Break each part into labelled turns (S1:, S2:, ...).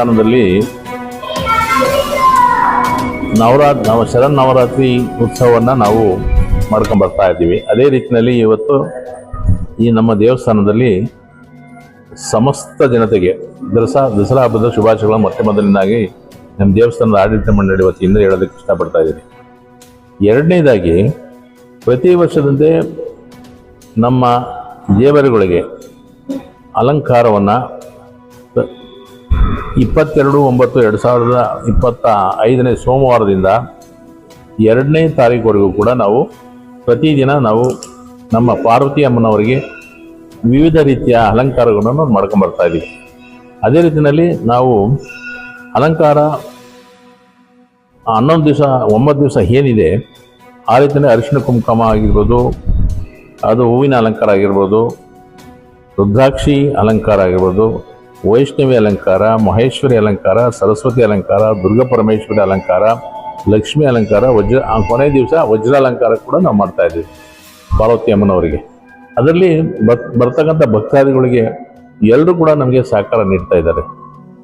S1: ದೇವಸ್ಥಾನದಲ್ಲಿ ನವರಾತ್ ನವ ಶರನ್ನವರಾತ್ರಿ ಉತ್ಸವವನ್ನು ನಾವು ಮಾಡ್ಕೊಂಡು ಬರ್ತಾ ಇದ್ದೀವಿ. ಅದೇ ರೀತಿಯಲ್ಲಿ ಇವತ್ತು ಈ ನಮ್ಮ ದೇವಸ್ಥಾನದಲ್ಲಿ ಸಮಸ್ತ ಜನತೆಗೆ, ದಸರಾ ದಸರಾ ಹಬ್ಬದ ಶುಭಾಶಯಗಳ ಮೊಟ್ಟೆ ಮೊದಲಿನಾಗಿ ನಮ್ಮ ದೇವಸ್ಥಾನದ ಆಡಳಿತ ಮಂಡಳಿ ವತಿಯಿಂದ ಹೇಳೋದಕ್ಕೆ ಇಷ್ಟಪಡ್ತಾ ಇದ್ದೀನಿ. ಎರಡನೇದಾಗಿ, ಪ್ರತಿ ವರ್ಷದಂತೆ ನಮ್ಮ ದೇವರುಗಳಿಗೆ ಅಲಂಕಾರವನ್ನು ಇಪ್ಪತ್ತೆರಡು, ಒಂಬತ್ತು, ಎರಡು ಸಾವಿರದ ಇಪ್ಪತ್ತ ಐದನೇ ಸೋಮವಾರದಿಂದ ಎರಡನೇ ತಾರೀಕುವರೆಗೂ ಕೂಡ ನಾವು ಪ್ರತಿದಿನ ನಾವು ನಮ್ಮ ಪಾರ್ವತಿ ಅಮ್ಮನವರಿಗೆ ವಿವಿಧ ರೀತಿಯ ಅಲಂಕಾರಗಳನ್ನು ಮಾಡ್ಕೊಂಬರ್ತಾ ಇದ್ದೀವಿ ಅದೇ ರೀತಿಯಲ್ಲಿ ನಾವು ಅಲಂಕಾರ ಹನ್ನೊಂದು ದಿವಸ, ಒಂಬತ್ತು ದಿವಸ ಏನಿದೆ, ಆ ರೀತಿಯಲ್ಲಿ ಅರಿಶಿಣ ಕುಂಕುಮ ಆಗಿರ್ಬೋದು, ಅದು ಹೂವಿನ ಅಲಂಕಾರ ಆಗಿರ್ಬೋದು, ರುದ್ರಾಕ್ಷಿ ಅಲಂಕಾರ ಆಗಿರ್ಬೋದು ವೈಷ್ಣವಿ ಅಲಂಕಾರ, ಮಹೇಶ್ವರಿ ಅಲಂಕಾರ, ಸರಸ್ವತಿ ಅಲಂಕಾರ, ದುರ್ಗಾ ಪರಮೇಶ್ವರಿ ಅಲಂಕಾರ, ಲಕ್ಷ್ಮಿ ಅಲಂಕಾರ, ವಜ್ರ ಕೊನೆ ದಿವಸ ವಜ್ರ ಅಲಂಕಾರ ಕೂಡ ನಾವು ಮಾಡ್ತಾ ಇದ್ದೀವಿ, ಪಾರ್ವತಿ ಅಮ್ಮನವರಿಗೆ. ಅದರಲ್ಲಿ ಬತ್ ಬರ್ತಕ್ಕಂಥ ಭಕ್ತಾದಿಗಳಿಗೆ ಎಲ್ಲರೂ ಕೂಡ ನಮಗೆ ಸಹಕಾರ ನೀಡ್ತಾ ಇದ್ದಾರೆ.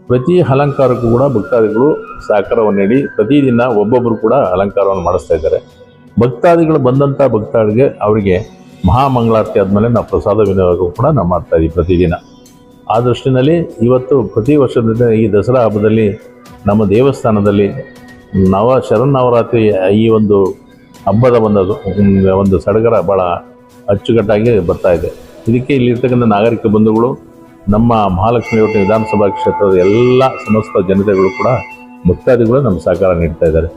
S1: ಪ್ರತಿ ಅಲಂಕಾರಕ್ಕೂ ಕೂಡ ಭಕ್ತಾದಿಗಳು ಸಹಕಾರವನ್ನು ನೀಡಿ, ಪ್ರತಿದಿನ ಒಬ್ಬೊಬ್ಬರು ಕೂಡ ಅಲಂಕಾರವನ್ನು ಮಾಡಿಸ್ತಾ ಇದ್ದಾರೆ. ಭಕ್ತಾದಿಗಳು ಬಂದಂಥ ಭಕ್ತಾದಿಗೆ ಅವರಿಗೆ ಮಹಾಮಂಗಳಾರತಿ ಆದಮೇಲೆ ನಾವು ಪ್ರಸಾದ ವಿನಿಯೋಗ ಕೂಡ ನಾವು ಮಾಡ್ತಾ ಇದ್ದೀವಿ ಪ್ರತಿದಿನ. ಆ ದೃಷ್ಟಿನಲ್ಲಿ ಇವತ್ತು ಪ್ರತಿ ವರ್ಷದಿಂದ ಈ ದಸರಾ ಹಬ್ಬದಲ್ಲಿ ನಮ್ಮ ದೇವಸ್ಥಾನದಲ್ಲಿ ನವ ಶರನ್ನವರಾತ್ರಿ ಈ ಒಂದು ಹಬ್ಬದ ಒಂದು ಒಂದು ಸಡಗರ ಭಾಳ ಅಚ್ಚುಕಟ್ಟಾಗಿ ಬರ್ತಾ ಇದೆ. ಇದಕ್ಕೆ ಇಲ್ಲಿರ್ತಕ್ಕಂಥ ನಾಗರಿಕ ಬಂಧುಗಳು, ನಮ್ಮ ಮಹಾಲಕ್ಷ್ಮಿ ಲೇಔಟ್ ವಿಧಾನಸಭಾ ಕ್ಷೇತ್ರದ ಎಲ್ಲ ಸಮಸ್ತ ಜನತೆಗಳು ಕೂಡ ಮುಕ್ತಾದಿಗಳು ನಮ್ಮ ಸಹಕಾರ ನೀಡ್ತಾ ಇದ್ದಾರೆ.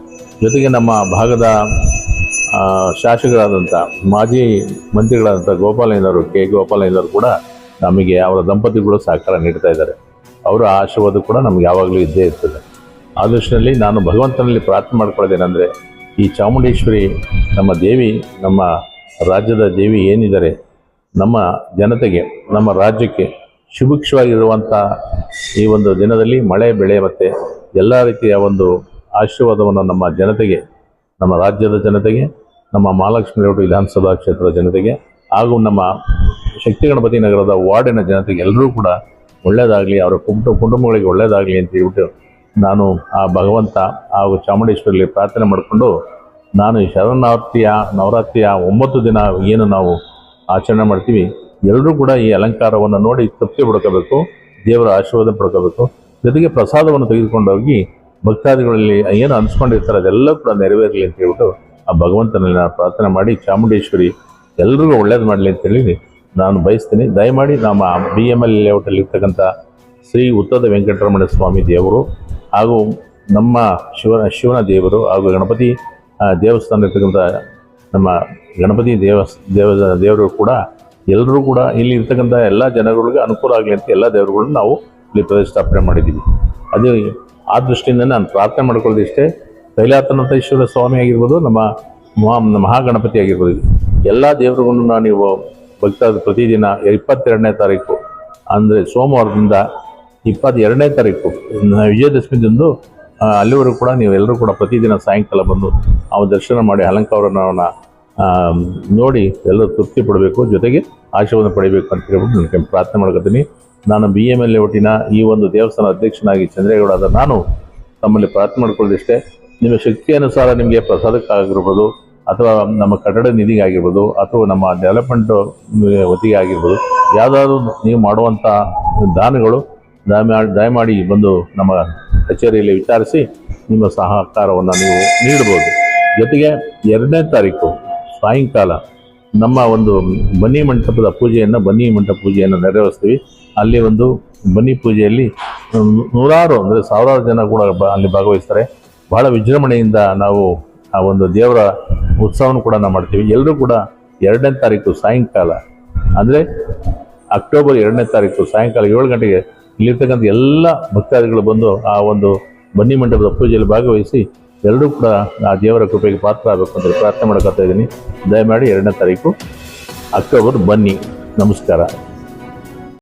S1: ಜೊತೆಗೆ ನಮ್ಮ ಭಾಗದ ಶಾಸಕರಾದಂಥ ಮಾಜಿ ಮಂತ್ರಿಗಳಾದಂಥ ಗೋಪಾಲಯ್ಯನವರು, ಕೆ ಗೋಪಾಲಯ್ಯನವರು ಕೂಡ ನಮಗೆ ಅವರ ದಂಪತಿಗಳು ಸಹಕಾರ ನೀಡ್ತಾ ಇದ್ದಾರೆ. ಅವರ ಆಶೀರ್ವಾದ ಕೂಡ ನಮ್ಗೆ ಯಾವಾಗಲೂ ಇದ್ದೇ ಇರ್ತದೆ. ಆ ದೃಷ್ಟಿನಲ್ಲಿ ನಾನು ಭಗವಂತನಲ್ಲಿ ಪ್ರಾರ್ಥನೆ ಮಾಡ್ಕೊಳ್ಳೋದೇನೆಂದರೆ ಈ ಚಾಮುಂಡೇಶ್ವರಿ ನಮ್ಮ ದೇವಿ, ನಮ್ಮ ರಾಜ್ಯದ ದೇವಿ ಏನಿದ್ದಾರೆ, ನಮ್ಮ ಜನತೆಗೆ, ನಮ್ಮ ರಾಜ್ಯಕ್ಕೆ ಶುಭಿಕ್ಷವಾಗಿರುವಂಥ ಈ ಒಂದು ದಿನದಲ್ಲಿ ಮಳೆ ಬೆಳೆ ಮತ್ತು ಎಲ್ಲ ರೀತಿಯ ಒಂದು ಆಶೀರ್ವಾದವನ್ನು ನಮ್ಮ ಜನತೆಗೆ, ನಮ್ಮ ರಾಜ್ಯದ ಜನತೆಗೆ, ನಮ್ಮ ಮಹಾಲಕ್ಷ್ಮಿ ಲೇಔಟ್ ವಿಧಾನಸಭಾ ಕ್ಷೇತ್ರದ ಜನತೆಗೆ ಹಾಗೂ ನಮ್ಮ ಶಕ್ತಿ ಗಣಪತಿ ನಗರದ ವಾರ್ಡಿನ ಜನತೆಗೆ ಎಲ್ಲರೂ ಕೂಡ ಒಳ್ಳೆಯದಾಗಲಿ ಅವರ ಕುಟುಂಬ, ಕುಟುಂಬಗಳಿಗೆ ಒಳ್ಳೆಯದಾಗಲಿ ಅಂತ ಹೇಳ್ಬಿಟ್ಟು ನಾನು ಆ ಭಗವಂತ ಹಾಗೂ ಚಾಮುಂಡೇಶ್ವರಿಯಲ್ಲಿ ಪ್ರಾರ್ಥನೆ ಮಾಡಿಕೊಂಡು ನಾನು ಈ ಶರಣಾರ್ಥಿಯ, ನವರಾತ್ರಿಯ ಒಂಬತ್ತು ದಿನ ಏನು ನಾವು ಆಚರಣೆ ಮಾಡ್ತೀವಿ ಎಲ್ಲರೂ ಕೂಡ ಈ ಅಲಂಕಾರವನ್ನು ನೋಡಿ ತೃಪ್ತಿ ಪಡ್ಕೋಬೇಕು, ದೇವರ ಆಶೀರ್ವಾದ ಪಡ್ಕೋಬೇಕು, ಜೊತೆಗೆ ಪ್ರಸಾದವನ್ನು ತೆಗೆದುಕೊಂಡು ಹೋಗಿ ಭಕ್ತಾದಿಗಳಲ್ಲಿ ಏನು ಅನಿಸ್ಕೊಂಡಿರ್ತಾರೆ ಅದೆಲ್ಲ ಕೂಡ ನೆರವೇರಲಿ ಅಂತ ಹೇಳ್ಬಿಟ್ಟು ಆ ಭಗವಂತನಲ್ಲಿ ನಾನು ಪ್ರಾರ್ಥನೆ ಮಾಡಿ, ಚಾಮುಂಡೇಶ್ವರಿ ಎಲ್ರಿಗೂ ಒಳ್ಳೇದು ಮಾಡಲಿ ಅಂತೇಳಿ ನಾನು ಬಯಸ್ತೀನಿ. ದಯಮಾಡಿ ನಮ್ಮ ಬಿ ಎಂ ಎಲ್ ಲೇಔಟಲ್ಲಿ ಇರ್ತಕ್ಕಂಥ ಶ್ರೀ ಉತ್ತದ ವೆಂಕಟರಮಣ ಸ್ವಾಮಿ ದೇವರು ಹಾಗೂ ನಮ್ಮ ಶಿವನ ಶಿವನ ದೇವರು ಹಾಗೂ ಗಣಪತಿ ದೇವಸ್ಥಾನ ಇರ್ತಕ್ಕಂಥ ನಮ್ಮ ಗಣಪತಿ ದೇವಸ್ ದೇವ, ದೇವರು ಕೂಡ ಎಲ್ಲರೂ ಕೂಡ ಇಲ್ಲಿ ಇರ್ತಕ್ಕಂಥ ಎಲ್ಲ ಜನಗಳಿಗೆ ಅನುಕೂಲ ಆಗಲಿ ಅಂತ ಎಲ್ಲ ದೇವರುಗಳನ್ನ ನಾವು ಇಲ್ಲಿ ಪ್ರತಿಷ್ಠಾಪನೆ ಮಾಡಿದ್ದೀವಿ. ಅದೇ ಆ ದೃಷ್ಟಿಯಿಂದ ನಾನು ಪ್ರಾರ್ಥನೆ ಮಾಡ್ಕೊಳ್ಳೋದು ಇಷ್ಟೇ. ಕೈಲಾಸನಾಥೇಶ್ವರ ಸ್ವಾಮಿ ಆಗಿರ್ಬೋದು, ನಮ್ಮ ಮಹಾ ಮಹಾಗಣಪತಿ ಆಗಿರ್ಬೋದು. ಎಲ್ಲ ದೇವರುಗಳನ್ನು ನೀವು ಭಕ್ತಾದ ಪ್ರತಿದಿನ ಇಪ್ಪತ್ತೆರಡನೇ ತಾರೀಕು, ಅಂದರೆ ಸೋಮವಾರದಿಂದ ಇಪ್ಪತ್ತೆರಡನೇ ತಾರೀಕು ವಿಜಯದಶಮಿದಂದು ಅಲ್ಲಿವರೆಗೂ ಕೂಡ ನೀವು ಎಲ್ಲರೂ ಕೂಡ ಪ್ರತಿದಿನ ಸಾಯಂಕಾಲ ಬಂದು ಆ ದರ್ಶನ ಮಾಡಿ ಅಲಂಕಾರವನ್ನು ನೋಡಿ ಎಲ್ಲರೂ ತೃಪ್ತಿ ಪಡಬೇಕು, ಜೊತೆಗೆ ಆಶೀರ್ವಾದ ಪಡಿಬೇಕು ಅಂತ ಹೇಳ್ಬಿಟ್ಟು ನನಗೆ ಪ್ರಾರ್ಥನೆ ಮಾಡ್ಕೊತೀನಿ. ನಾನು ಬಿ ಎಂ ಎಲ್ ಒಟ್ಟಿನ ಈ ಒಂದು ದೇವಸ್ಥಾನ ಅಧ್ಯಕ್ಷನಾಗಿ ಚಂದ್ರೇಗೌಡಾದ ನಾನು ತಮ್ಮಲ್ಲಿ ಪ್ರಾರ್ಥನೆ ಮಾಡ್ಕೊಳ್ಳೋದಿಷ್ಟೇ. ನಿಮ್ಮ ಶಕ್ತಿ ಅನುಸಾರ ನಿಮಗೆ ಪ್ರಸಾದಕ್ಕಾಗಿರ್ಬೋದು. ಅಥವಾ ನಮ್ಮ ಕಟ್ಟಡ ನಿಧಿಗೆ ಆಗಿರ್ಬೋದು ಅಥವಾ ನಮ್ಮ ಡೆವಲಪ್ಮೆಂಟ್ ವತಿಗೆ ಆಗಿರ್ಬೋದು ಯಾವುದಾದ್ರು ನೀವು ಮಾಡುವಂಥ ದಾನಗಳು ದಯಮಾಡಿ ದಯಮಾಡಿ ಬಂದು ನಮ್ಮ ಕಚೇರಿಯಲ್ಲಿ ವಿಚಾರಿಸಿ ನಿಮ್ಮ ಸಹಕಾರವನ್ನು ನೀವು ನೀಡ್ಬೋದು. ಜೊತೆಗೆ ಎರಡನೇ ತಾರೀಕು, ಸಾಯಂಕಾಲ, ನಮ್ಮ ಒಂದು ಬನ್ನಿ ಮಂಟಪದ ಪೂಜೆಯನ್ನು, ಬನ್ನಿ ಮಂಟಪ ಪೂಜೆಯನ್ನು ನೆರವೇರಿಸ್ತೀವಿ. ಅಲ್ಲಿ ಒಂದು ಬನ್ನಿ ಪೂಜೆಯಲ್ಲಿ ನೂರಾರು, ಅಂದರೆ ಸಾವಿರಾರು ಜನ ಕೂಡ ಅಲ್ಲಿ ಭಾಗವಹಿಸ್ತಾರೆ. ಬಹಳ ವಿಜೃಂಭಣೆಯಿಂದ ನಾವು ಆ ಒಂದು ದೇವರ ಉತ್ಸವವನ್ನು ಕೂಡ ನಾವು ಮಾಡ್ತೀವಿ. ಎಲ್ಲರೂ ಕೂಡ ಎರಡನೇ ತಾರೀಕು ಸಾಯಂಕಾಲ. ಅಂದರೆ ಅಕ್ಟೋಬರ್ ಎರಡನೇ ತಾರೀಕು ಸಾಯಂಕಾಲ ಏಳು ಗಂಟೆಗೆ ಇಲ್ಲಿರ್ತಕ್ಕಂಥ ಎಲ್ಲ ಭಕ್ತಾದಿಗಳು ಬಂದು ಆ ಒಂದು ಬನ್ನಿ ಮಂಟಪದ ಪೂಜೆಯಲ್ಲಿ ಭಾಗವಹಿಸಿ ಎಲ್ಲರೂ ಕೂಡ ಆ ದೇವರ ಕೃಪೆಗೆ ಪಾತ್ರ ಆಗಬೇಕು ಅಂತ ಪ್ರಾರ್ಥನೆ ಮಾಡ್ಕೊತಾ ಇದ್ದೀನಿ. ದಯಮಾಡಿ ಎರಡನೇ ತಾರೀಕು ಅಕ್ಟೋಬರ್ ಬನ್ನಿ. ನಮಸ್ಕಾರ.